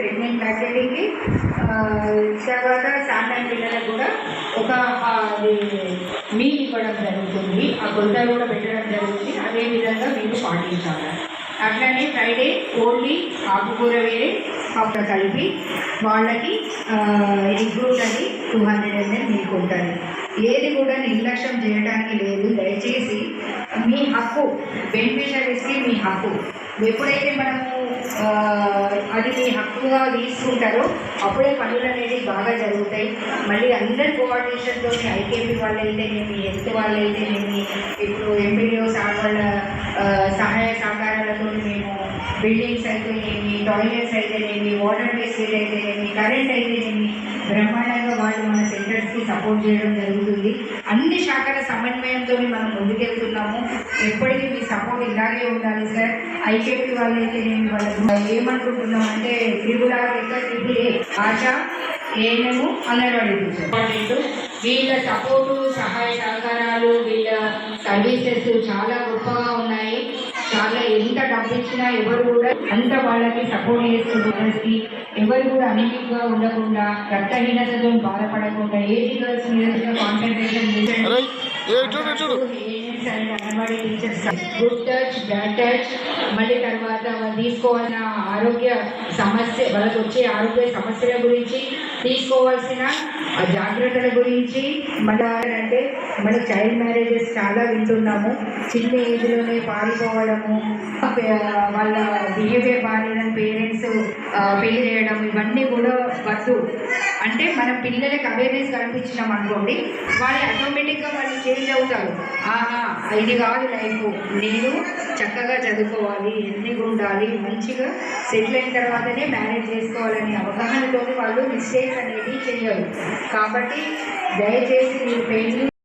Pregnant ఫ్యాకల్టీకి తర్వాత సాధారణ పిల్లలకు కూడా ఒక ఆ, మీల్ ఇవ్వడం జరుగుతుంది. ఆ కొలత కూడా పెట్టడం జరుగుతుంది. అదే విధంగా మీరు పాటించాలి. అట్లనే ఫ్రైడే ఓన్లీ ఆకుకూర వేరే పప్పు కలిపి వాళ్ళకి ఎగ్ అని టూ హండ్రెడ్ ఎంఎల్ మీకు ఉంటుంది. ఏది కూడా నిర్లక్ష్యం చేయడానికి లేదు. దయచేసి మీ హక్కు బెనిఫిషరీస్కి మీ హక్కు. ఎప్పుడైతే మనము అది మీ హక్కుగా తీసుకుంటారో అప్పుడే పనులు అనేది బాగా జరుగుతాయి. మళ్ళీ అందరి కోఆర్డినేషన్తో ఐకేపీ వాళ్ళు అయితేనేమి హెల్త్ వాళ్ళు అయితేనేమి ఇప్పుడు ఎంపీడీఓ సార్ వాళ్ళ సహాయ సహకారాలతో మేము బిల్డింగ్స్ అయితేనేమి టాయిలెట్స్ అయితేనేమి వాటర్ వేస్టేజ్ అయితేనేమి కరెంట్ అయితేనేమి బ్రహ్మాండ వాళ్ళు మన సెంటర్స్కి సపోర్ట్ చేయడం జరుగుతుంది. అన్ని శాఖల సమన్వయంతో మనం ముందుకెళ్తున్నాము. ఎప్పటికీ మీ సపోర్ట్ ఇలాగే ఉండాలి సార్. ఐకేపీ వాళ్ళు నేను వాళ్ళు ఏమనుకుంటున్నాం అంటే త్రిపుల త్రిపుల్ ఏ భాష ఏఎన్ఎం అంగన్వాడీ వీళ్ళ సపోర్టు సహాయ సహకారాలు వీళ్ళ సర్వీసెస్ చాలా గొప్పగా ఉన్నాయి. చాలా ఎంత డబ్బు ఇచ్చినా ఎవరు కూడా అంత వాళ్ళకి సపోర్ట్ చేస్తున్నకి ఎవరు కూడా అనిమిక్గా ఉండకుండా రక్తహీనతతో బాధపడకుండా ఏజ్ గర్ల్స్ మీద కాన్సన్ట్రేషన్ ఏ anganwadi teachers good touch bad touch మళ్ళీ తర్వాత తీసుకోవాల్సిన ఆరోగ్య సమస్య వాళ్ళకి వచ్చే ఆరోగ్య సమస్యల గురించి తీసుకోవాల్సిన ఆ జాగ్రత్తల గురించి మన అంటే మన చైల్డ్ మ్యారేజెస్ చాలా వింటున్నాము. చిన్న ఏజ్లోనే పారిపోవడము వాళ్ళ బిహేవియర్ బాగాలేదని పేరెంట్స్ పెళ్ళి చేయడం ఇవన్నీ కూడా వద్దు. అంటే మన పిల్లలకి అవేర్నెస్ కల్పించినాం అనుకోండి వాళ్ళు ఆటోమేటిక్గా వాళ్ళు చేంజ్ అవుతారు. ఆహా ఇది కాదు లైఫ్. నేను చక్కగా చదువుకోవాలి ఎన్నిగా ఉండాలి మంచిగా సెటిల్ అయిన తర్వాతనే మ్యారేజ్ చేసుకోవాలనే అవగాహనతో వాళ్ళు మిస్టేక్స్ అనేది చేయరు కాబట్టి దయచేసి మీరు పెళ్ళి